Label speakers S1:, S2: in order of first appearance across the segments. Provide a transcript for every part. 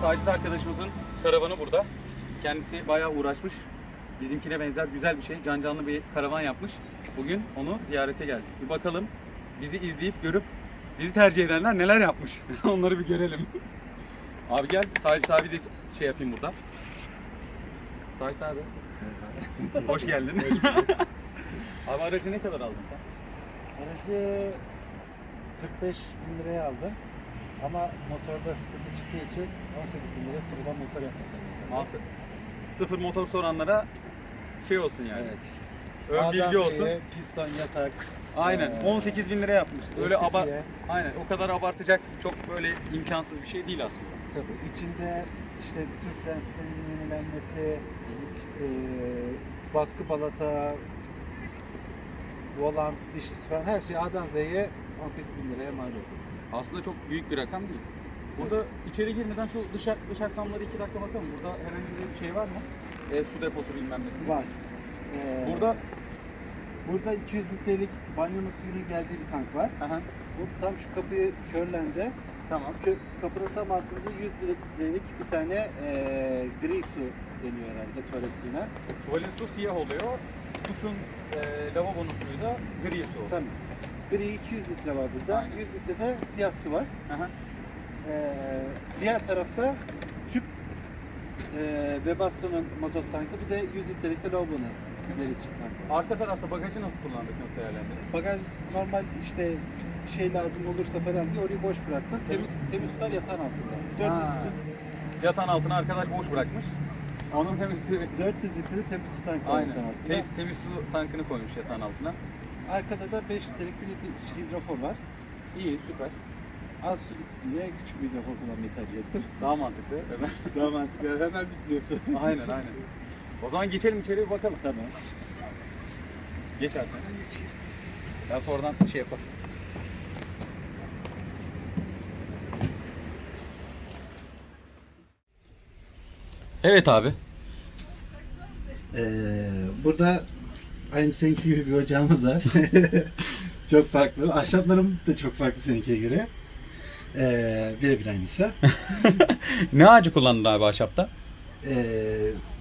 S1: Sacit arkadaşımızın karavanı burada. Kendisi bayağı uğraşmış. Bizimkine benzer güzel bir şey. Can canlı bir karavan yapmış. Bugün onu ziyarete geldik. Bir bakalım bizi izleyip görüp bizi tercih edenler neler yapmış. Onları bir görelim. Abi gel Sacit abi de şey yapayım burada. Sacit abi. Hoş geldin. abi aracı ne kadar aldın sen?
S2: Aracı 45 bin liraya aldım. Ama motorda sıkıntı çıktığı için 18 bin liraya sıfırdan motor yapmak.
S1: Maalesef. Sıfır motor soranlara şey olsun yani.
S2: Evet.
S1: Ön
S2: A'dan
S1: bilgi olsun.
S2: Z'ye Piston, yatak.
S1: Aynen.
S2: Ee,
S1: 18 bin lira yapmış. Öyle aba
S2: Öteki-
S1: Aynen. O kadar abartacak çok böyle imkansız bir şey değil aslında.
S2: Tabii içinde işte bütün fren sisteminin yenilenmesi, eee, baskı balata, volant, dişlisi falan her şey A'dan Z'ye 18 bin liraya mal oldu.
S1: Aslında çok büyük bir rakam değil. Burada içeri girmeden şu dış, dış aksamları iki dakika bakalım. Burada herhangi bir şey var mı? E, su deposu bilmem ne.
S2: Var. Eee,
S1: Burada
S2: burada 200 litrelik banyonun suyunun geldiği bir tank var.
S1: Aha,
S2: Bu tam şu kapıyı körlende.
S1: tamam.
S2: Kö, kapının tam altında 100 litrelik bir tane eee gri su deniyor herhalde tuvalet suyuna.
S1: Tuvalet su siyah oluyor. Duşun e, lavabonun suyu da gri su oluyor.
S2: Tamam. Gri 200 litre var burada.
S1: Aynen.
S2: 100 litre de siyah su var.
S1: Aha.
S2: Ee, diğer tarafta tüp e, Webasto'nun mazot tankı bir de 100 litrelik de lavabonun ileri tankı. var.
S1: Arka tarafta bagajı nasıl kullandık, nasıl değerlendirdik?
S2: Bagaj normal işte bir şey lazım olursa falan diye orayı boş bıraktım. Temiz temiz sular yatağın altında. 400
S1: Ha.
S2: litre,
S1: Yatağın altına arkadaş boş bırakmış. Onun temizliği
S2: 400 litre temiz su tankı
S1: Aynen.
S2: yatağın altında.
S1: Temiz, temiz su tankını koymuş yatağın altına.
S2: Arkada da 5 litrelik bir litre hidrofor var.
S1: İyi, süper.
S2: Az su gitsin diye küçük bir hidrofor kullanmayı tercih ettim.
S1: Daha mantıklı. Hemen.
S2: Daha mantıklı. Hemen bitmiyor su.
S1: aynen, aynen. O zaman geçelim içeri bir bakalım.
S2: tamam.
S1: Geç sen. Ben sonradan şey yaparım. Evet abi.
S2: Ee, burada aynı seninki gibi bir ocağımız var. çok farklı. Ahşaplarım da çok farklı seninkiye göre. Ee, birebir aynısı.
S1: Ne ağacı kullandın abi ahşapta?
S2: Ee,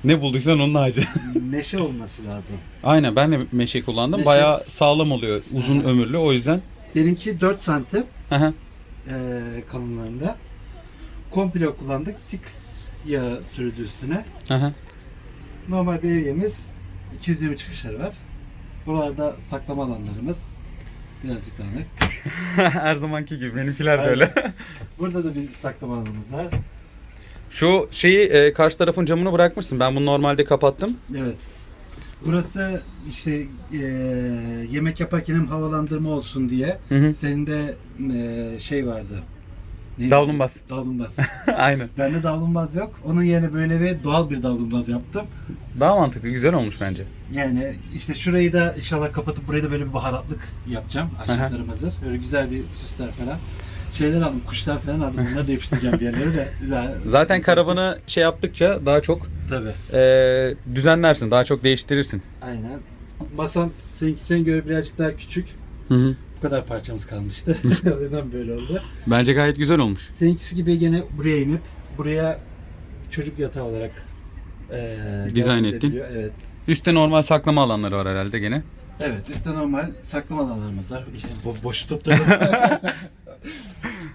S1: Ne bulduysan onun ağacı.
S2: meşe olması lazım.
S1: Aynen ben de meşe kullandım.
S2: Meşe-
S1: Bayağı sağlam oluyor. Uzun
S2: Aha.
S1: ömürlü o yüzden.
S2: Benimki 4 santim ee, kalınlığında. Komple kullandık. Tik yağı sürüldü üstüne.
S1: Aha.
S2: Normal bir evyemiz 220 çıkışları var. Buralarda saklama alanlarımız. Birazcık dağınık.
S1: Her zamanki gibi benimkiler de
S2: Aynen.
S1: öyle.
S2: Burada da bir saklama alanımız var.
S1: Şu şeyi e, karşı tarafın camını bırakmışsın. Ben bunu normalde kapattım.
S2: Evet. Burası işte e, yemek yaparken hem havalandırma olsun diye.
S1: Hı hı.
S2: Senin de e, şey vardı. Neydi?
S1: Davlumbaz.
S2: Davlumbaz.
S1: Aynen.
S2: Bende davlumbaz yok. Onun yerine böyle bir doğal bir davlumbaz yaptım.
S1: Daha mantıklı, güzel olmuş bence.
S2: Yani işte şurayı da inşallah kapatıp burayı da böyle bir baharatlık yapacağım. Ahşaplarım hazır. Böyle güzel bir süsler falan. Şeyler aldım, kuşlar falan aldım. Bunları da yapıştıracağım bir yerlere de. Daha-
S1: Zaten karavanı şey yaptıkça daha çok
S2: Tabii.
S1: e, düzenlersin, daha çok değiştirirsin.
S2: Aynen. Masam seninki sen göre birazcık daha küçük.
S1: Hı hı.
S2: Bu kadar parçamız kalmıştı. O yüzden böyle oldu.
S1: Bence gayet güzel olmuş.
S2: Seninkisi gibi gene buraya inip buraya çocuk yatağı olarak eee
S1: Dizayn
S2: devam
S1: ettin.
S2: edebiliyor. Evet.
S1: Üstte normal saklama alanları var herhalde gene.
S2: Evet, üstte normal saklama alanlarımız var. İşte bo- boşu tutturdum.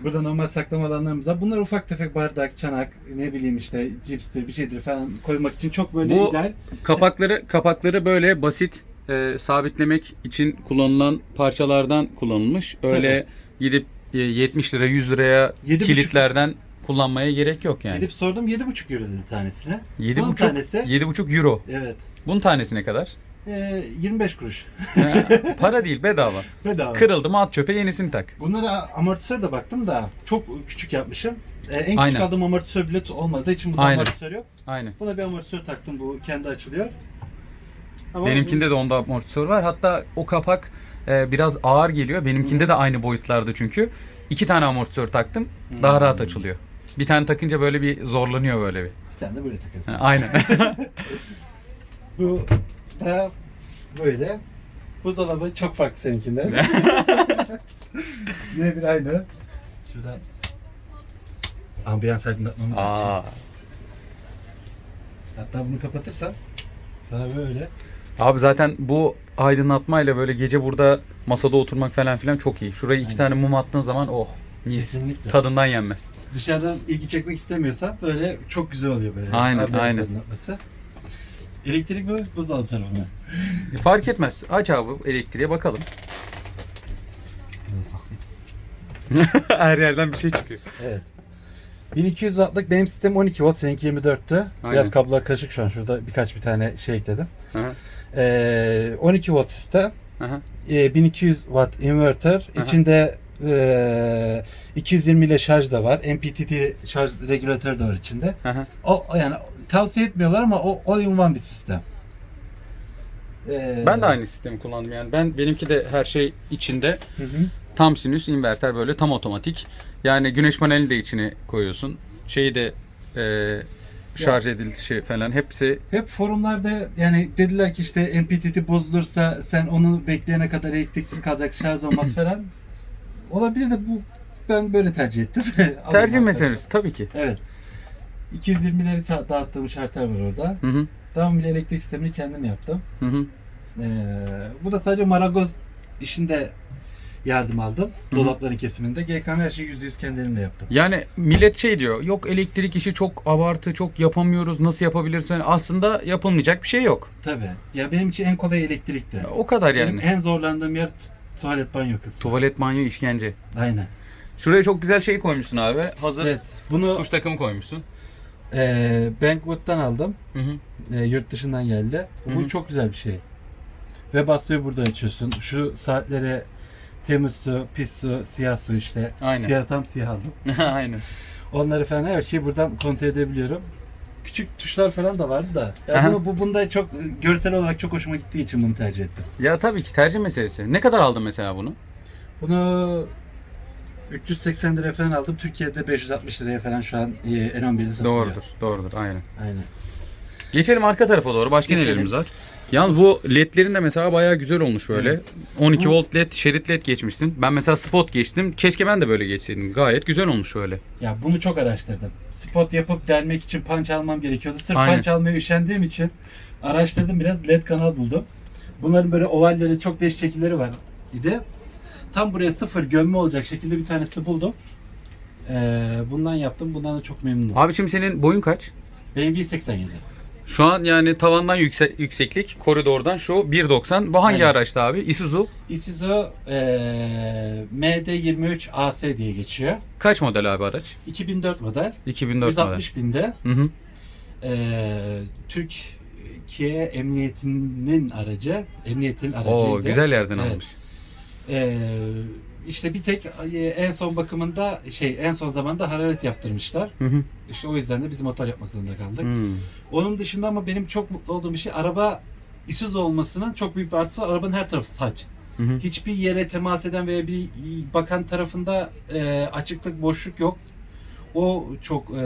S2: Burada normal saklama alanlarımız var. Bunlar ufak tefek bardak, çanak, ne bileyim işte cipstir, bir şeydir falan koymak için çok böyle
S1: Bu-
S2: ideal.
S1: Kapakları kapakları böyle basit e, sabitlemek için kullanılan parçalardan kullanılmış. Öyle gidip e, 70 lira 100 liraya
S2: Yedi buçuk-
S1: kilitlerden kullanmaya gerek yok yani.
S2: Gidip sordum 7,5 euro dedi tanesine. Bunun
S1: 7,5
S2: tanesi
S1: 7,5 euro.
S2: evet.
S1: Bunun tanesi ne kadar?
S2: eee, 25 kuruş.
S1: Ha, Para değil bedava.
S2: Bedava.
S1: Kırıldı mı at çöpe yenisini tak.
S2: Bunlara amortisör de baktım da çok küçük yapmışım. Ee, en küçük
S1: Aynen.
S2: aldığım amortisör bile olmadığı için bunda
S1: Aynen.
S2: amortisör yok.
S1: Aynen.
S2: Buna bir amortisör taktım bu kendi açılıyor. Ama
S1: Benimkinde de onda amortisör var. Hatta o kapak e, biraz ağır geliyor. Benimkinde de aynı boyutlarda çünkü. İki tane amortisör taktım. Daha rahat açılıyor. Bir tane takınca böyle bir zorlanıyor böyle bir.
S2: bir tane de böyle takıyorsun.
S1: Ha, Aynen.
S2: Bu da böyle. Buzdolabı çok farklı seninkinden. Yine bir aynı. Şuradan ambiyans aydınlatmamı.
S1: Aa.
S2: Hatta bunu kapatırsam sana böyle
S1: Abi zaten bu aydınlatmayla böyle gece burada masada oturmak falan filan çok iyi. Şuraya iki
S2: Aynen.
S1: tane mum attığın zaman oh mis.
S2: Kesinlikle.
S1: Tadından yenmez.
S2: dışarıdan ilgi çekmek istemiyorsan böyle çok güzel oluyor böyle.
S1: Aynen,
S2: ambiyans
S1: aynen.
S2: aydınlatması. Elektrik mi? Buzdolabı tarafı mı?
S1: E, Fark etmez. Aç abi elektriğe bakalım. Her yerden bir şey çıkıyor.
S2: Evet. 1200 wattlık benim sistem 12 watt, seninki 24'tü.
S1: Aynen.
S2: Biraz kablolar karışık şu an. Şurada birkaç bir tane şey ekledim.
S1: Aha,
S2: Ee, 12 watt sistem.
S1: aha.
S2: Ee, 1200 watt inverter.
S1: Aha.
S2: İçinde ee, 220 ile şarj da var. MPPT şarj regülatörü de var içinde.
S1: aha.
S2: O o yani tavsiye etmiyorlar ama o all in one bir sistem. Ee,
S1: Ben de aynı sistemi kullandım yani. Ben benimki de her şey içinde.
S2: Hı hı.
S1: Tam sinüs inverter böyle tam otomatik. Yani güneş panelini de içine koyuyorsun. Şeyi de e, şarj edilişi falan hepsi
S2: Hep forumlarda yani dediler ki işte MPPT bozulursa sen onu bekleyene kadar elektriksiz kalacak şarj olmaz falan. Olabilir de bu ben böyle tercih ettim.
S1: tercih meselesi tabii ki.
S2: Evet. 220'leri ça- dağıttığım şartlar var orada.
S1: Hı hı.
S2: Tamamıyla elektrik sistemini kendim yaptım.
S1: Hı hı.
S2: Ee, bu da sadece marangoz işinde yardım aldım.
S1: Hı hı.
S2: Dolapların kesiminde. GK'nın her şeyi %100 kendimle yaptım.
S1: Yani millet şey diyor. Yok elektrik işi çok abartı, çok yapamıyoruz. Nasıl yapabilirsin? Aslında yapılmayacak bir şey yok.
S2: Tabii. Ya benim için en kolay elektrikti.
S1: O kadar
S2: Benim
S1: yani.
S2: en zorlandığım yer tuvalet banyo kısmı.
S1: Tuvalet, banyo, işkence.
S2: Aynen.
S1: Şuraya çok güzel şey koymuşsun abi. Hazır
S2: Evet. Bunu
S1: tuş takımı koymuşsun.
S2: e, Bankwood'dan aldım.
S1: Hı hı.
S2: E, yurt dışından geldi.
S1: Hı
S2: Bu
S1: hı.
S2: çok güzel bir şey. Ve bastığı buradan açıyorsun. Şu saatlere temiz su, pis su, siyah su işte.
S1: Aynen.
S2: Siyah tam siyah aldım.
S1: Aynen.
S2: Onları falan her şeyi buradan kontrol edebiliyorum. Küçük tuşlar falan da vardı da. Ya
S1: Aha.
S2: bunu, bu bunda çok görsel olarak çok hoşuma gittiği için bunu tercih ettim.
S1: Ya tabii ki tercih meselesi. Ne kadar aldın mesela bunu?
S2: Bunu 380 liraya falan aldım. Türkiye'de 560 liraya falan şu an e, N11'de satılıyor.
S1: Doğrudur. Doğrudur. Aynen.
S2: Aynen.
S1: Geçelim arka tarafa doğru. Başka
S2: Geçelim.
S1: nelerimiz var? Yalnız bu ledlerin de mesela bayağı güzel olmuş böyle.
S2: Evet.
S1: 12
S2: Bu-
S1: volt led, şerit led geçmişsin. Ben mesela spot geçtim. Keşke ben de böyle geçseydim. Gayet güzel olmuş böyle.
S2: Ya bunu çok araştırdım. Spot yapıp delmek için punch almam gerekiyordu. Sırf
S1: Aynen.
S2: punch almaya üşendiğim için araştırdım biraz led kanal buldum. Bunların böyle ovalleri çok değişik şekilleri var idi. Tam buraya sıfır gömme olacak şekilde bir tanesini buldum. Ee, bundan yaptım. Bundan da çok memnunum.
S1: Abi şimdi senin boyun kaç?
S2: Benim 1.87.
S1: Şu an yani tavandan yükse- yükseklik koridordan şu 1.90. Bu hangi
S2: Aynen.
S1: araçta abi? Isuzu.
S2: Isuzu ee, MD23 AC diye geçiyor.
S1: Kaç model abi araç?
S2: 2004 model.
S1: 2004 model.
S2: 160 binde.
S1: Hı hı.
S2: Ee, Türkiye Emniyeti'nin aracı, emniyetin aracıydı.
S1: Oo güzel yerden
S2: Evet.
S1: almış.
S2: Ee, işte bir tek e, en son bakımında şey en son zamanda hararet yaptırmışlar.
S1: Hı hı.
S2: İşte o yüzden de biz motor yapmak zorunda kaldık.
S1: Hmm.
S2: Onun dışında ama benim çok mutlu olduğum bir şey araba Isuzu olmasının çok büyük bir artısı var. Arabanın her tarafı saç.
S1: Hı hı.
S2: Hiçbir yere temas eden veya bir bakan tarafında e, açıklık, boşluk yok. O çok e,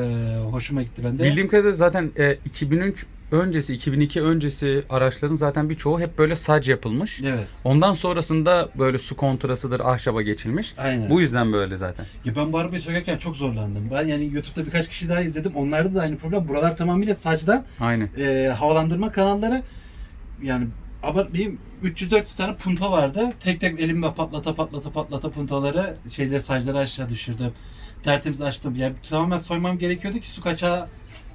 S2: hoşuma gitti bende.
S1: Bildiğim kadarıyla zaten e, 2003 öncesi, 2002 öncesi araçların zaten birçoğu hep böyle sac yapılmış.
S2: Evet.
S1: Ondan sonrasında böyle su kontrasıdır, ahşaba geçilmiş.
S2: Aynen.
S1: Bu yüzden böyle zaten.
S2: Ya ben bu arabayı sökerken çok zorlandım. Ben yani YouTube'da birkaç kişi daha izledim. Onlarda da aynı problem. Buralar tamamıyla saçtan
S1: Aynen.
S2: e, havalandırma kanalları yani ama benim 300-400 tane punto vardı. Tek tek elimle patlata patlata patlata puntoları şeyleri sacları aşağı düşürdüm. Tertemiz açtım. Yani tamamen soymam gerekiyordu ki su kaçağı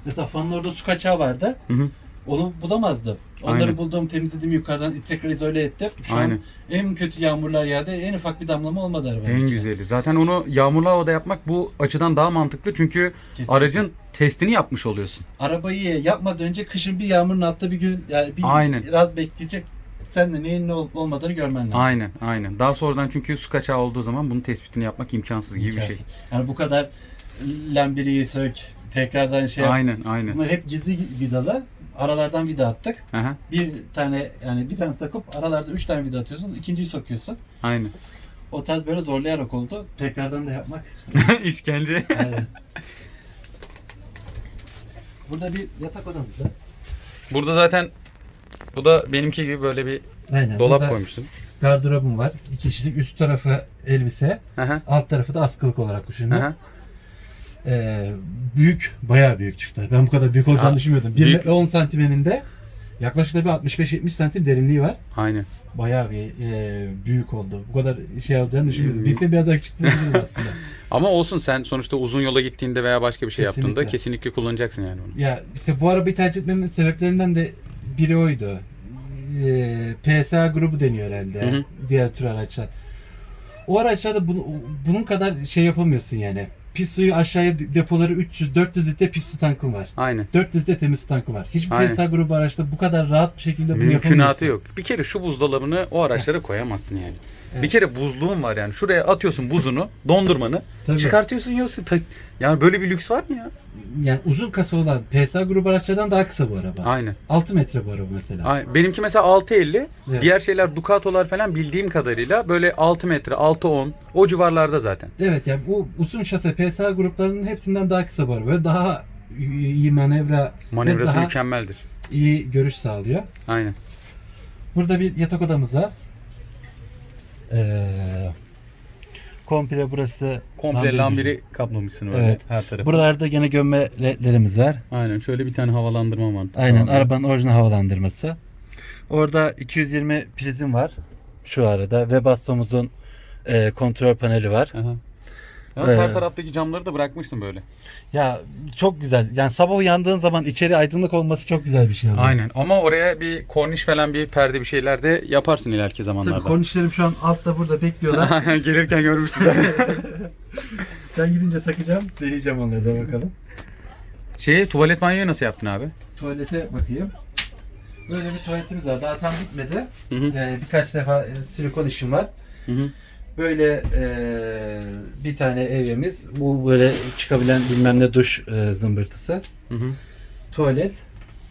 S2: mesela fanın orada su kaçağı vardı.
S1: Hı hı.
S2: Onu bulamazdım. Onları
S1: Aynen.
S2: buldum, temizledim yukarıdan tekrar izole ettim. Şu
S1: Aynen.
S2: an en kötü yağmurlar yağdı. En ufak bir damlama olmadı arabanın
S1: En
S2: içine.
S1: güzeli. Zaten onu yağmurlu havada yapmak bu açıdan daha mantıklı. Çünkü
S2: Kesinlikle.
S1: aracın testini yapmış oluyorsun.
S2: arabayı yapmadan önce kışın bir yağmurun attığı bir gün yani bir
S1: Aynen.
S2: biraz bekleyecek. Sen de neyin ne olup olmadığını görmen lazım.
S1: Aynen, aynen. Daha sonradan çünkü su kaçağı olduğu zaman bunun tespitini yapmak imkansız gibi bir şey.
S2: İmkansız. Yani bu kadar lambiriyi sök, tekrardan şey yap.
S1: Aynen, aynen.
S2: Bunlar hep gizli vidalı. Aralardan vida attık.
S1: Aha,
S2: Bir tane yani bir tane takıp aralarda üç tane vida atıyorsun. ikinciyi sokuyorsun.
S1: aynen.
S2: O tarz böyle zorlayarak oldu. Tekrardan da yapmak.
S1: İşkence.
S2: Aynen. Burada bir yatak odamız var.
S1: Burada zaten bu da benimki gibi böyle bir
S2: Aynen.
S1: dolap
S2: Burada
S1: koymuşsun.
S2: Gardırobum var. İki kişilik. Üst tarafı elbise.
S1: Aha,
S2: Alt tarafı da askılık olarak düşünün.
S1: aha.
S2: Ee, büyük, bayağı büyük çıktı. Ben bu kadar büyük olacağını
S1: Ha,
S2: düşünmüyordum. 1
S1: büyük.
S2: metre 10 santim eninde yaklaşık da bir 65-70 santim derinliği var.
S1: Aynen.
S2: Bayağı bir e, büyük oldu. Bu kadar şey alacağını düşünmüyordum. Bilsem biraz daha küçük diyebilirim aslında.
S1: Ama olsun sen sonuçta uzun yola gittiğinde veya başka bir şey
S2: Kesinlikle.
S1: yaptığında kesinlikle kullanacaksın yani onu.
S2: Ya işte bu arabayı tercih etmemin sebeplerinden de biri oydu. Ee, PSA grubu deniyor herhalde.
S1: Hı hı.
S2: Diğer tür araçlar. O araçlarda bunu, bunun kadar şey yapamıyorsun yani. Pis suyu aşağıya depoları 300-400 litre pis su tankın var.
S1: Aynen.
S2: 400 litre temiz su tankı var. Hiçbir
S1: Aynen.
S2: PSA grubu araçta bu kadar rahat bir şekilde bunu
S1: Mümkünatı
S2: yapamıyorsun.
S1: yok. Bir kere şu buzdolabını o araçlara koyamazsın yani.
S2: Evet.
S1: Bir kere buzluğun var yani. Şuraya atıyorsun buzunu, dondurmanı,
S2: Tabii.
S1: çıkartıyorsun yiyorsun. Ta- Yani böyle bir lüks var mı ya?
S2: Yani uzun kasa olan PSA grubu araçlardan daha kısa bu araba.
S1: Aynen.
S2: 6 metre bu araba mesela.
S1: Aynen. Benimki mesela 6.50.
S2: Evet.
S1: Diğer şeyler Ducato'lar falan bildiğim kadarıyla böyle 6 metre, 6.10 o civarlarda zaten.
S2: Evet yani bu uzun şase PSA gruplarının hepsinden daha kısa bu araba. Ve daha iyi manevra
S1: Manevrası
S2: ve daha
S1: mükemmeldir.
S2: iyi görüş sağlıyor.
S1: Aynen.
S2: Burada bir yatak odamız var. Ee, komple burası
S1: Komple
S2: lambiri.
S1: kaplamışsın öyle
S2: Evet.
S1: her tarafı.
S2: Buralarda gene gömme ledlerimiz var.
S1: Aynen şöyle bir tane havalandırma var.
S2: Aynen
S1: Tamam.
S2: arabanın orijinal havalandırması. Orada 220 prizim var şu arada. Webasto'muzun e, kontrol paneli var.
S1: Aha. Ya her
S2: Ee,
S1: taraftaki camları da bırakmışsın böyle.
S2: Ya çok güzel. Yani sabah uyandığın zaman içeri aydınlık olması çok güzel bir şey oluyor.
S1: Aynen ama oraya bir korniş falan bir perde bir şeyler de yaparsın ileriki zamanlarda.
S2: Tabii kornişlerim şu an altta burada bekliyorlar.
S1: Gelirken görmüştüm.
S2: Sen gidince takacağım. Deneyeceğim onları da bakalım.
S1: Şey tuvalet banyoyu nasıl yaptın abi?
S2: Tuvalete bakayım. Böyle bir tuvaletimiz var. Daha tam bitmedi.
S1: Hı hı.
S2: Ee, birkaç defa e, silikon işim var.
S1: Hı hı.
S2: Böyle e, bir tane evyemiz. Bu böyle çıkabilen bilmem ne duş e, zımbırtısı.
S1: Hı hı.
S2: Tuvalet.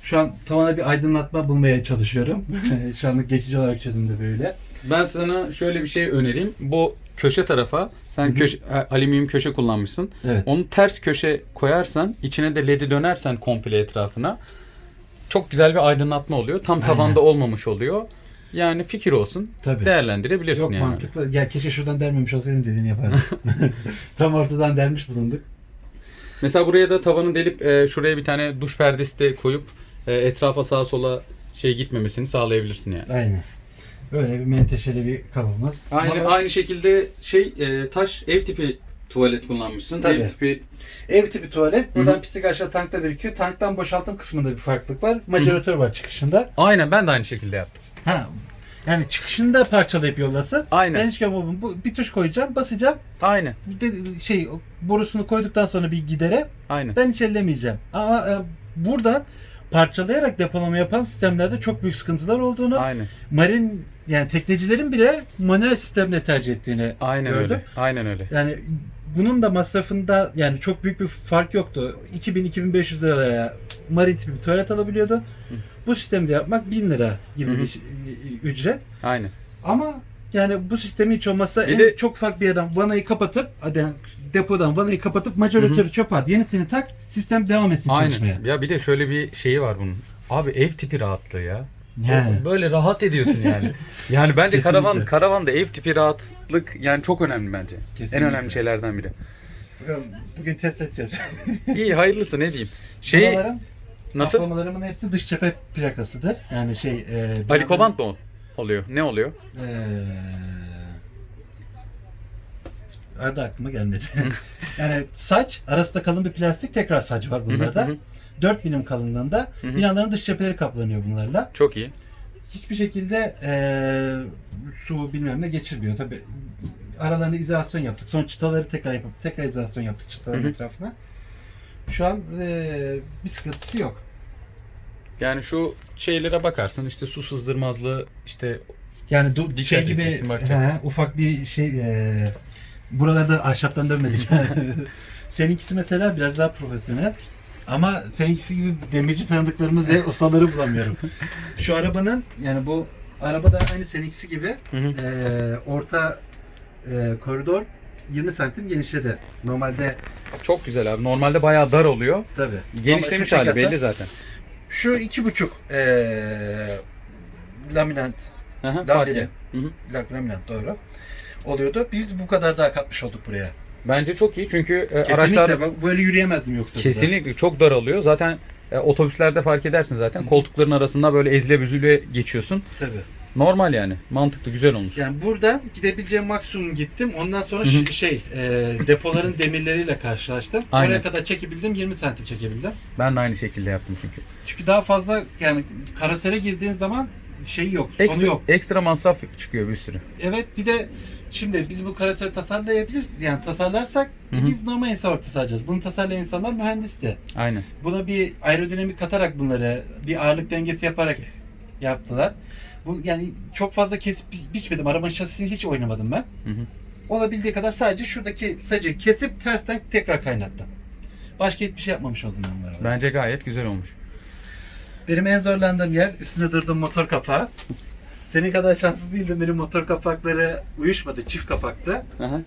S2: Şu an tavana bir aydınlatma bulmaya çalışıyorum. Şu anlık geçici olarak çözümde böyle.
S1: Ben sana şöyle bir şey önereyim. Bu köşe tarafa sen
S2: Hı hı.
S1: köşe, alüminyum köşe kullanmışsın.
S2: Evet.
S1: Onu ters köşe koyarsan, içine de ledi dönersen komple etrafına çok güzel bir aydınlatma oluyor. Tam
S2: Aynen.
S1: tavanda olmamış oluyor. Yani fikir olsun.
S2: Tabii.
S1: Değerlendirebilirsin
S2: Yok
S1: yani.
S2: mantıklı. Ya keşke şuradan dermemiş olsaydım dediğini yapardım. Tam ortadan dermiş bulunduk.
S1: Mesela buraya da tavanı delip e, şuraya bir tane duş perdesi de koyup e, etrafa sağa sola şey gitmemesini sağlayabilirsin yani.
S2: Aynen. Böyle bir menteşeli bir kabımız.
S1: Aynı
S2: Ama
S1: aynı şekilde şey e, taş ev tipi tuvalet kullanmışsın.
S2: Tabii.
S1: Ev tipi
S2: Ev tipi tuvalet. Buradan
S1: Hı
S2: pislik aşağı tankta birikiyor. Tanktan boşaltım kısmında bir farklılık var. Maceratör var çıkışında.
S1: aynen ben de aynı şekilde yaptım.
S2: Ha. Yani çıkışında parçalayıp yollasın.
S1: Aynen.
S2: Ben hiç görmedim. Bu bir tuş koyacağım, basacağım.
S1: Aynen.
S2: Bir de şey borusunu koyduktan sonra bir gidere
S1: Aynen.
S2: ben hiç ellemeyeceğim. Ama e, buradan parçalayarak depolama yapan sistemlerde çok büyük sıkıntılar olduğunu,
S1: Aynen.
S2: marin yani teknecilerin bile manuel sistemle tercih ettiğini
S1: Aynen
S2: gördüm.
S1: öyle. Aynen öyle.
S2: Yani bunun da masrafında yani çok büyük bir fark yoktu. 2000-2500 liraya marin tipi bir tuvalet alabiliyordu. Bu sistemde yapmak 1000 lira gibi
S1: Hı hı.
S2: bir e, ücret.
S1: Aynen.
S2: Ama yani bu sistemi hiç olmazsa
S1: Bir
S2: en
S1: de-
S2: çok ufak bir yerden vanayı kapatıp hadi depodan vanayı kapatıp majoratörü çöpe at. Yenisini tak sistem devam etsin çalışmaya.
S1: Aynen. Ya bir de şöyle bir şeyi var bunun. Abi ev tipi rahatlığı ya.
S2: Yani.
S1: Böyle rahat ediyorsun yani. yani bence
S2: Kesinlikle.
S1: karavan karavanda ev tipi rahatlık yani çok önemli bence.
S2: Kesinlikle.
S1: En önemli şeylerden biri.
S2: Bakalım bugün test edeceğiz.
S1: İyi hayırlısı ne diyeyim. Şey
S2: Buralarım,
S1: nasıl?
S2: kaplamalarımın hepsi dış cephe plakasıdır. Yani şey e,
S1: Ali Kobant mı oluyor? Ne oluyor?
S2: Ee, adı aklıma gelmedi. yani saç, arasında kalın bir plastik tekrar saç var bunlarda.
S1: Hı hı.
S2: 4 milim kalınlığında.
S1: hı.
S2: Binaların dış cepheleri kaplanıyor bunlarla.
S1: Çok iyi.
S2: Hiçbir şekilde ee, su bilmem ne geçirmiyor. Tabi aralarında izolasyon yaptık. Sonra çıtaları tekrar yapıp tekrar izolasyon yaptık çıtaların
S1: Hı hı.
S2: etrafına. Şu an ee, bir sıkıntısı yok.
S1: Yani şu şeylere bakarsın işte su sızdırmazlığı işte
S2: Yani
S1: Dikkat
S2: şey gibi he, ufak bir şey ee, buralarda ahşaptan dönmedik. Seninkisi mesela biraz daha profesyonel. Ama seninkisi gibi demirci tanıdıklarımız ve ustaları bulamıyorum. Şu arabanın yani bu araba da aynı seninkisi gibi
S1: Hı hı.
S2: ee, orta ee, koridor 20 santim genişledi. Normalde
S1: çok güzel abi. Normalde bayağı dar oluyor.
S2: tabi.
S1: Genişlemiş hali belli zaten.
S2: Şu iki buçuk ee, laminant,
S1: fark et. Hı hı.
S2: laminant doğru oluyordu. Biz bu kadar daha katmış olduk buraya.
S1: Bence çok iyi çünkü e,
S2: Kesinlikle
S1: araçlar
S2: bak böyle yürüyemezdim yoksa.
S1: kesinlikle çok daralıyor. Zaten e, otobüslerde fark edersin zaten. Koltukların arasında böyle ezile büzüle geçiyorsun.
S2: Tabii.
S1: Normal yani. Mantıklı, güzel olmuş.
S2: Yani buradan gidebileceğim maksimum gittim. Ondan sonra
S1: Hı
S2: şey e, depoların demirleriyle karşılaştım.
S1: Aynen.
S2: Oraya kadar çekebildim 20 santim çekebildim.
S1: Ben de aynı şekilde yaptım çünkü.
S2: Çünkü daha fazla yani karosere girdiğin zaman şey yok, sonu
S1: Ekstra,
S2: yok.
S1: ekstra masraf çıkıyor bir sürü.
S2: Evet bir de şimdi biz bu karoseri tasarlayabiliriz. Yani tasarlarsak
S1: Hı hı.
S2: biz normal insan olarak tasarlayacağız. Bunu tasarlayan insanlar mühendis de.
S1: Aynen.
S2: Buna bir aerodinamik katarak bunları bir ağırlık dengesi yaparak yaptılar. Bu yani çok fazla kesip bi- biçmedim. Arabanın şasisini hiç oynamadım ben.
S1: Hı hı.
S2: Olabildiği kadar sadece şuradaki sacı kesip tersten tekrar kaynattım. Başka hiçbir şey yapmamış oldum ben bu arabada.
S1: Bence gayet güzel olmuş.
S2: Benim en zorlandığım yer üstüne durduğum motor kapağı. Senin kadar şanssız değildim. Benim motor kapakları uyuşmadı. Çift kapaktı.
S1: Aha.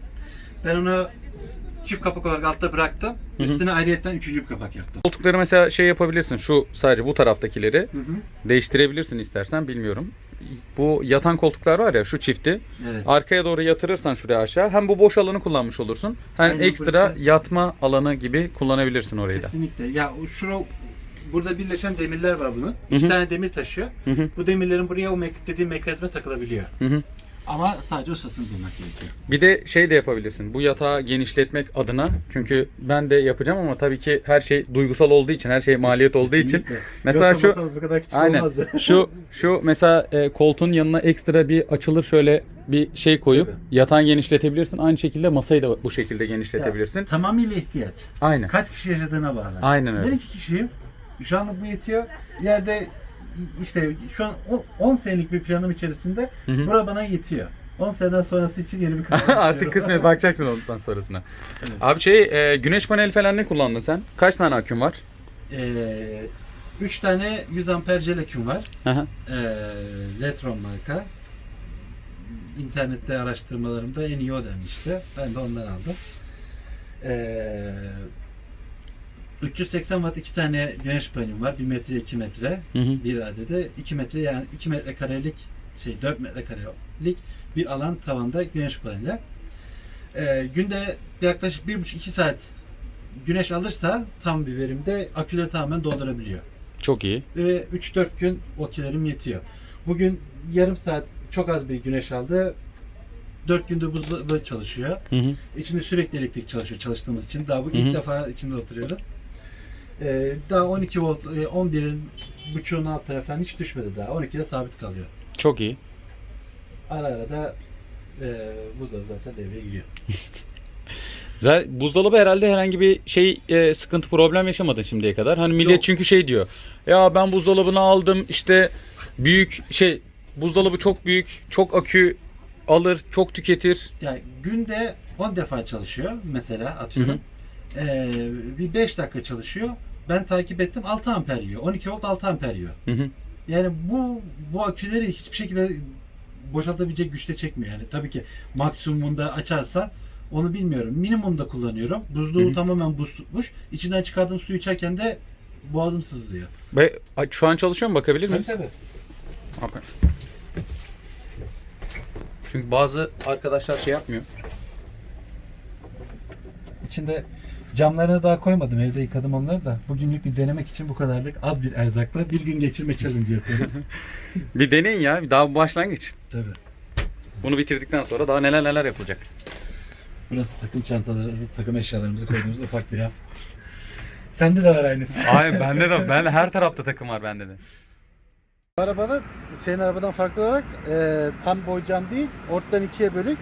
S2: Ben onu çift kapak olarak altta bıraktım.
S1: Hı hı.
S2: Üstüne ayrıyetten üçüncü bir kapak yaptım.
S1: Koltukları mesela şey yapabilirsin. Şu sadece bu taraftakileri
S2: Hı hı.
S1: değiştirebilirsin istersen bilmiyorum. Bu yatan koltuklar var ya şu çifti.
S2: Evet.
S1: Arkaya doğru yatırırsan şuraya aşağı hem bu boş alanı kullanmış olursun. Hem
S2: Aynen,
S1: ekstra
S2: burası-
S1: yatma alanı gibi kullanabilirsin orayı da.
S2: Kesinlikle. Ya şura burada birleşen demirler var bunun.
S1: Hı
S2: İki
S1: hı.
S2: tane demir taşıyor.
S1: Hı hı.
S2: Bu demirlerin buraya o mek- dediğim mekanizma takılabiliyor.
S1: Hı hı.
S2: Ama sadece ustasını bulmak gerekiyor.
S1: Bir de şey de yapabilirsin. Bu yatağı genişletmek adına. Çünkü ben de yapacağım ama tabii ki her şey duygusal olduğu için, her şey maliyet olduğu için.
S2: Kesinlikle.
S1: Mesela
S2: Yoksa
S1: şu
S2: masamız bu kadar küçük
S1: Aynen.
S2: olmazdı.
S1: Şu şu mesela e, koltuğun yanına ekstra bir açılır şöyle bir şey koyup
S2: Tabii.
S1: yatağını genişletebilirsin. Aynı şekilde masayı da bu şekilde genişletebilirsin.
S2: Tamamıyla ihtiyaç.
S1: Aynen.
S2: Kaç kişi yaşadığına bağlı.
S1: Aynen öyle.
S2: Ben iki kişiyim. Şu anlık bu yetiyor. İleride işte şu an o- 10 senelik bir planım içerisinde
S1: Hı hı.
S2: bura bana yetiyor. 10 seneden sonrası için yeni bir karar
S1: Artık kısmet bakacaksın ondan sonrasına.
S2: Evet.
S1: Abi şey e, güneş paneli falan ne kullandın sen? Kaç tane akün var?
S2: 3 tane 100 amper jel aküm var.
S1: Aha.
S2: Ee, Letron marka. İnternette araştırmalarımda en iyi o denmişti. Ben de ondan aldım. Ee, 380 watt iki tane güneş panelim var. 1 metre 2 metre.
S1: Hı hı.
S2: Bir adede 2 metre yani 2 metre karelik şey 4 metre karelik bir alan tavanda güneş paneli. Ee, günde yaklaşık 1,5-2 saat güneş alırsa tam bir verimde aküleri tamamen doldurabiliyor.
S1: Çok iyi.
S2: Ve 3-4 gün o kilerim yetiyor. Bugün yarım saat çok az bir güneş aldı. 4 gündür buzdolabı çalışıyor.
S1: Hı hı.
S2: İçinde sürekli elektrik çalışıyor çalıştığımız için. Daha bu
S1: Hı
S2: ilk
S1: hı.
S2: defa içinde oturuyoruz. Ee, daha 12 volt, e, 11'in buçuğun alt tarafı falan hiç düşmedi daha. 12'de sabit kalıyor.
S1: Çok iyi.
S2: Ara ara da e, buzdolabı zaten devreye giriyor.
S1: Zaten buzdolabı herhalde herhangi bir şey e, sıkıntı problem yaşamadı şimdiye kadar. Hani millet
S2: Yok.
S1: çünkü şey diyor. Ya ben buzdolabını aldım işte büyük şey buzdolabı çok büyük, çok akü alır, çok tüketir.
S2: Yani günde 10 defa çalışıyor mesela atıyorum. Ee, bir 5 dakika çalışıyor. Ben takip ettim 6 amper yiyor. 12 volt 6 amper yiyor.
S1: Hı hı.
S2: Yani bu bu aküleri hiçbir şekilde boşaltabilecek güçte çekmiyor. Yani tabii ki maksimumunda açarsan onu bilmiyorum. Minimumda kullanıyorum. Buzluğu
S1: Hı hı.
S2: tamamen buz tutmuş. İçinden çıkardığım suyu içerken de boğazım sızlıyor.
S1: Ve şu an çalışıyor mu bakabilir miyiz?
S2: tabii.
S1: Aferin. Çünkü bazı arkadaşlar şey yapmıyor.
S2: İçinde camlarını daha koymadım. Evde yıkadım onları da. Bugünlük bir denemek için bu kadarlık az bir erzakla bir gün geçirme challenge yapıyoruz.
S1: Bir deneyin ya. Daha bu başlangıç.
S2: tabii.
S1: Bunu bitirdikten sonra daha neler neler yapılacak.
S2: Burası takım çantalarımız, takım eşyalarımızı koyduğumuz ufak bir raf. Sende de var aynısı.
S1: Ay bende de ben her tarafta takım var bende de.
S2: Bu arabada senin arabadan farklı olarak e, tam boy cam değil, ortadan ikiye bölük.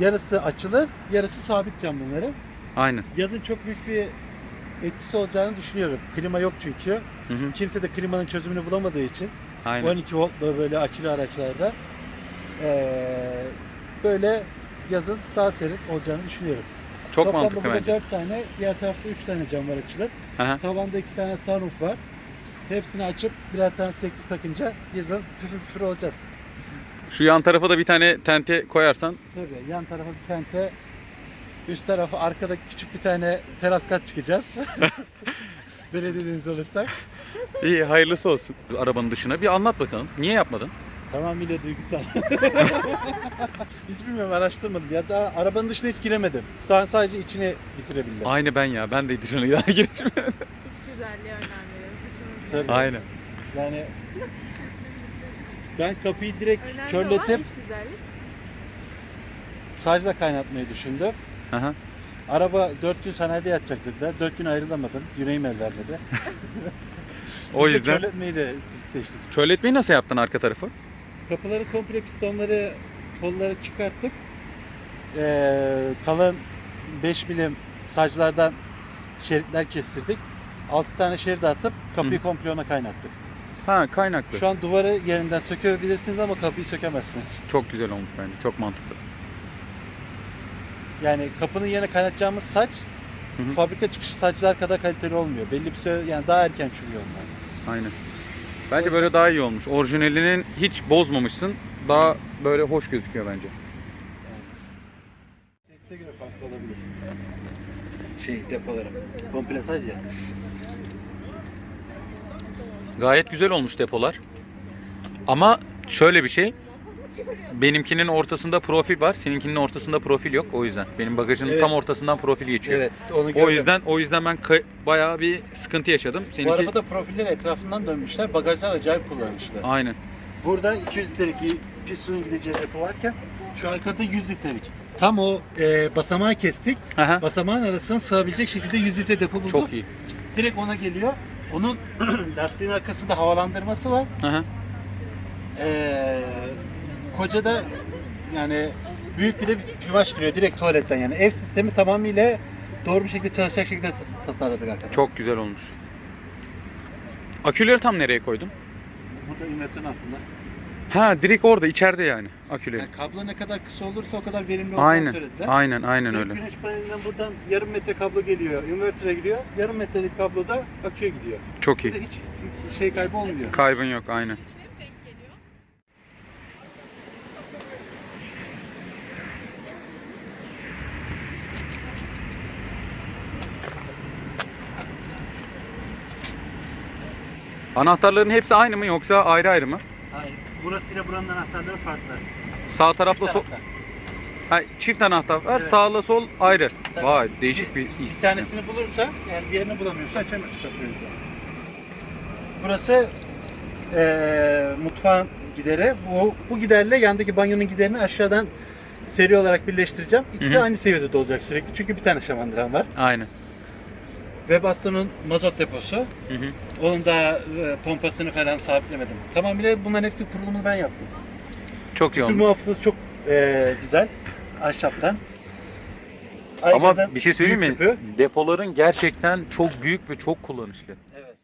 S2: Yarısı açılır, yarısı sabit cam bunları.
S1: Aynen.
S2: Yazın çok büyük bir etkisi olacağını düşünüyorum. Klima yok çünkü.
S1: Hı hı.
S2: Kimse de klimanın çözümünü bulamadığı için.
S1: Aynen.
S2: 12 voltlu böyle akülü araçlarda e, böyle yazın daha serin olacağını düşünüyorum.
S1: Çok
S2: Toplamda
S1: mantıklı
S2: burada
S1: bence.
S2: 4 tane, diğer tarafta 3 tane cam var açılır.
S1: Aha.
S2: Tavanda 2 tane sunroof var. Hepsini açıp birer tane sekli takınca yazın püfür püfür olacağız.
S1: Şu yan tarafa da bir tane tente koyarsan
S2: Tabii yan tarafa bir tente, üst tarafa arkada küçük bir tane teras kat çıkacağız. Belediyeniz alırsak.
S1: iyi hayırlısı olsun. Arabanın dışına bir anlat bakalım. Niye yapmadın?
S2: Tamamıyla duygusal. hiç bilmiyorum araştırmadım ya daha arabanın dışına hiç giremedim. Sa- sadece içine bitirebildim.
S1: Aynı ben ya. Ben de dışına daha girişim.
S3: İç güzelliğe önem veriyoruz.
S2: Tabii.
S1: Aynen.
S2: Yani ben kapıyı direkt
S3: Önemli olan
S2: körletip
S3: iç güzellik.
S2: sacla kaynatmayı düşündüm.
S1: Aha.
S2: Araba 4 gün sanayide yatacak dediler. 4 gün ayrılamadım. Yüreğim el vermedi.
S1: O
S2: Biz de
S1: yüzden
S2: Körletmeyi de seçtik.
S1: körletmeyi nasıl yaptın arka tarafı?
S2: Kapıları komple pistonları kolları çıkarttık. Ee, kalan 5 milim saclardan şeritler kestirdik. 6 tane şerit atıp kapıyı komple ona kaynattık.
S1: Ha kaynaklı.
S2: Şu an duvarı yerinden sökebilirsiniz ama kapıyı sökemezsiniz.
S1: Çok güzel olmuş bence. Çok mantıklı.
S2: Yani kapının yerine kaynatacağımız saç
S1: Hı hı.
S2: fabrika çıkışı saçlar kadar kaliteli olmuyor. Belli bir süre yani daha erken çürüyor onlar.
S1: Aynen. Bence böyle daha iyi olmuş. Orijinalinin hiç bozmamışsın. Daha böyle hoş gözüküyor bence.
S2: Tekse göre farklı olabilir. Şey depoları. Komple sadece.
S1: Gayet güzel olmuş depolar. Ama şöyle bir şey. Benimkinin ortasında profil var. Seninkinin ortasında profil yok. O yüzden. Benim bagajın
S2: Evet.
S1: tam ortasından profil geçiyor.
S2: Evet onu gördüm.
S1: O yüzden o yüzden ben kay- bayağı bir sıkıntı yaşadım. Seninki
S2: Bu arabada profiller etrafından dönmüşler. Bagajlar acayip kullanışlı.
S1: aynen.
S2: Burada 200 litrelik bir pistonun gideceği depo varken şu arkada 100 litrelik. Tam o e, basamağı kestik.
S1: Aha.
S2: Basamağın arasına sığabilecek şekilde 100 litre depo bulduk.
S1: Çok iyi.
S2: Direkt ona geliyor. Onun lastiğin arkasında havalandırması var.
S1: Aha.
S2: Ee, koca da yani büyük bir de bir pimaş giriyor direkt tuvaletten yani. Ev sistemi tamamıyla doğru bir şekilde çalışacak şekilde tas- tasarladık arkadaşlar.
S1: Çok güzel olmuş. Aküleri tam nereye koydun?
S2: Burada invertörün altında.
S1: Ha direkt orada içeride yani aküleri.
S2: Yani kablo ne kadar kısa olursa o kadar verimli olduğunu
S1: Aynen.
S2: söylediler.
S1: Aynen aynen
S2: İlk
S1: öyle.
S2: Güneş panelinden buradan yarım metre kablo geliyor, invertöre gidiyor. Yarım metrelik kablo da aküye gidiyor.
S1: Çok iyi.
S2: de hiç şey kaybı olmuyor.
S1: Kaybın yok aynen. Anahtarların hepsi aynı mı yoksa ayrı ayrı mı?
S2: Hayır. Burasıyla buranın anahtarları farklı.
S1: Sağ tarafla sol
S2: tarafta.
S1: ha, çift anahtar var.
S2: Evet.
S1: Sağla sol ayrı.
S2: Tabii.
S1: Vay değişik bir
S2: Bir
S1: sistem.
S2: tanesini bulursa yani diğerini bulamıyorsa açamıyorsun kapıyı. Burası eee mutfağın gideri. Bu, bu giderle yandaki banyonun giderini aşağıdan seri olarak birleştireceğim. İkisi
S1: Hı hı.
S2: aynı seviyede dolacak sürekli çünkü bir tane şamandıran var.
S1: Aynen.
S2: Webasto'nun mazot deposu.
S1: Hı hı.
S2: Onun da e, pompasını falan sabitlemedim. Tamamıyla bunların hepsi kurulumunu ben yaptım.
S1: Çok iyi
S2: Tüpü
S1: olmuş.
S2: muhafızası çok e, güzel. Ahşaptan.
S1: Ama
S2: Aygaz'ın
S1: bir şey söyleyeyim mi?
S2: büyük tüpü.
S1: Depoların gerçekten çok büyük ve çok kullanışlı.
S2: Evet.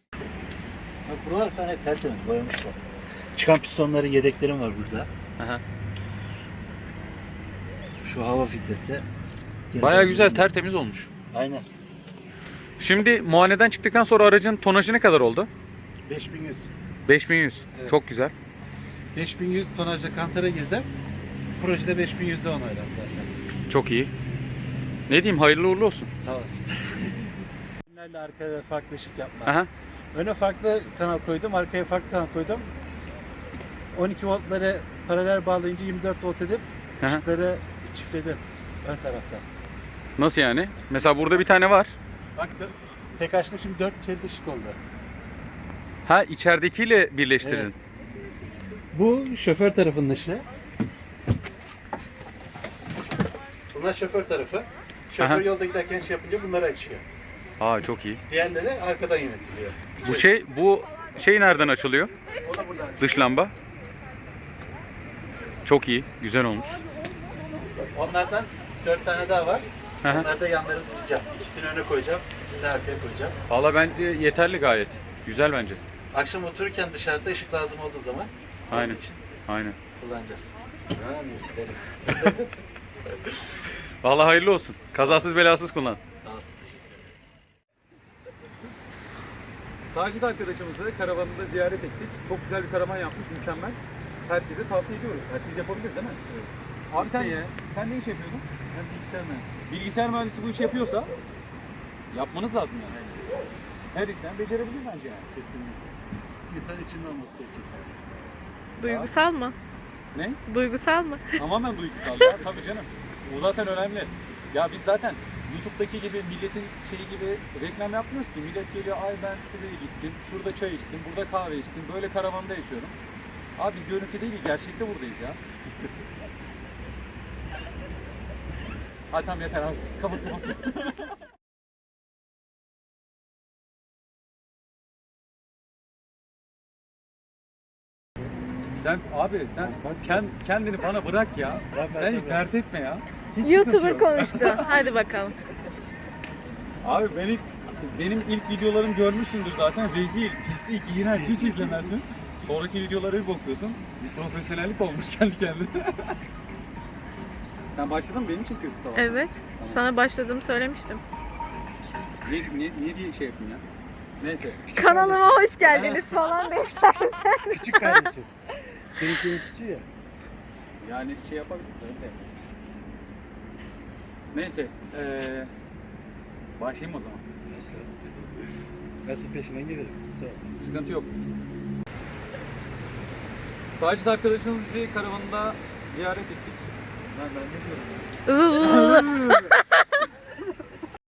S2: Bak buralar falan hep tertemiz boyamışlar. Çıkan pistonları yedeklerim var burada.
S1: Aha.
S2: Şu hava filtresi. Geri
S1: Baya
S2: dön-
S1: güzel tertemiz olmuş.
S2: Aynen.
S1: Şimdi muayeneden çıktıktan sonra aracın tonajı ne kadar oldu?
S2: 5100.
S1: 5100.
S2: Evet.
S1: Çok güzel.
S2: 5100 tonajla kantara girdim. Projede 5100'de onaylandı zaten.
S1: Çok iyi. Ne diyeyim hayırlı uğurlu olsun.
S2: Sağ olasın. Ürünlerle arkada farklı ışık yapma.
S1: Aha.
S2: Öne farklı kanal koydum, arkaya farklı kanal koydum. 12 voltları paralel bağlayınca 24 volt edip
S1: Aha.
S2: ışıkları çiftledim ön tarafta.
S1: Nasıl yani? Mesela burada bir tane var.
S2: Bak tek açtım şimdi 4 şerit ışık oldu.
S1: Ha içeridekiyle birleştirdin.
S2: Evet. Bu şoför tarafının ışığı. Bunlar şoför tarafı. Şoför
S1: Aha.
S2: yolda giderken şey yapınca bunları açıyor.
S1: Aa çok iyi.
S2: Diğerleri arkadan yönetiliyor.
S1: Bu şey bu şey nereden açılıyor?
S2: O da buradan.
S1: Dış lamba. Çok iyi. Güzel olmuş.
S2: Onlardan 4 tane daha var.
S1: Aha.
S2: Onları da yanlara dizeceğim. İkisini öne koyacağım. İkisini arkaya koyacağım.
S1: Valla bence yeterli gayet. Güzel bence.
S2: Akşam otururken dışarıda ışık lazım olduğu zaman onun
S1: Aynen.
S2: için
S1: Aynen.
S2: kullanacağız. Ben.
S1: Valla hayırlı olsun. Kazasız belasız kullan.
S2: Sağ olsun. Teşekkür ederim.
S1: Sacit arkadaşımızı karavanında ziyaret ettik. Çok güzel bir karavan yapmış, mükemmel. Herkese tavsiye ediyoruz. Herkes yapabilir değil mi? Abi sen, sen ne iş yapıyordun?
S2: Ben bilgisayar mühendisiyim.
S1: Bilgisayar mühendisi bu işi yapıyorsa yapmanız lazım yani. Her isteyen becerebilir bence yani.
S2: Kesinlikle. İnsan içinde olması gerekiyor sadece.
S3: Duygusal mı?
S1: Ne?
S3: Duygusal mı?
S1: Tamamen duygusal ya tabii canım. O zaten önemli. Ya biz zaten YouTube'daki gibi milletin şeyi gibi reklam yapmıyoruz ki. Millet geliyor ay ben şuraya gittim, şurada çay içtim, burada kahve içtim, böyle karavanda yaşıyorum. Abi görüntü değil gerçekte buradayız ya. Hadi tamam yeter abi. Kapat kapat. Sen abi sen
S2: Bak.
S1: kend, kendini bana bırak ya.
S2: Ben
S1: Sen hiç
S2: sana-
S1: dert etme ya.
S2: Hiç sıkıntı
S3: YouTuber
S2: yok.
S3: konuştu. Hadi bakalım.
S1: Abi benim benim ilk videolarım görmüşsündür zaten. Rezil, pislik, iğrenç hiç izlemezsin. Sonraki videolara bir bakıyorsun. Bir profesyonellik olmuş kendi kendine. Sen başladın mı? Beni mi çekiyorsun sabah?
S3: Evet. Sana başladığımı söylemiştim.
S1: Niye, niye, niye diye şey yapayım ya? Neyse.
S3: Kanalıma hoş geldiniz falan de istersen.
S2: Küçük kardeşim. Seninkinin küçüğü ya.
S1: Yani şey yapabiliriz. öyle. Neyse. Ee, başlayayım o zaman.
S2: Nasıl? Nasıl peşinden gelirim. Sağ ol.
S1: Sıkıntı yok. Sacit arkadaşımız bizi karavanında ziyaret ettik. Ben, ne diyorum.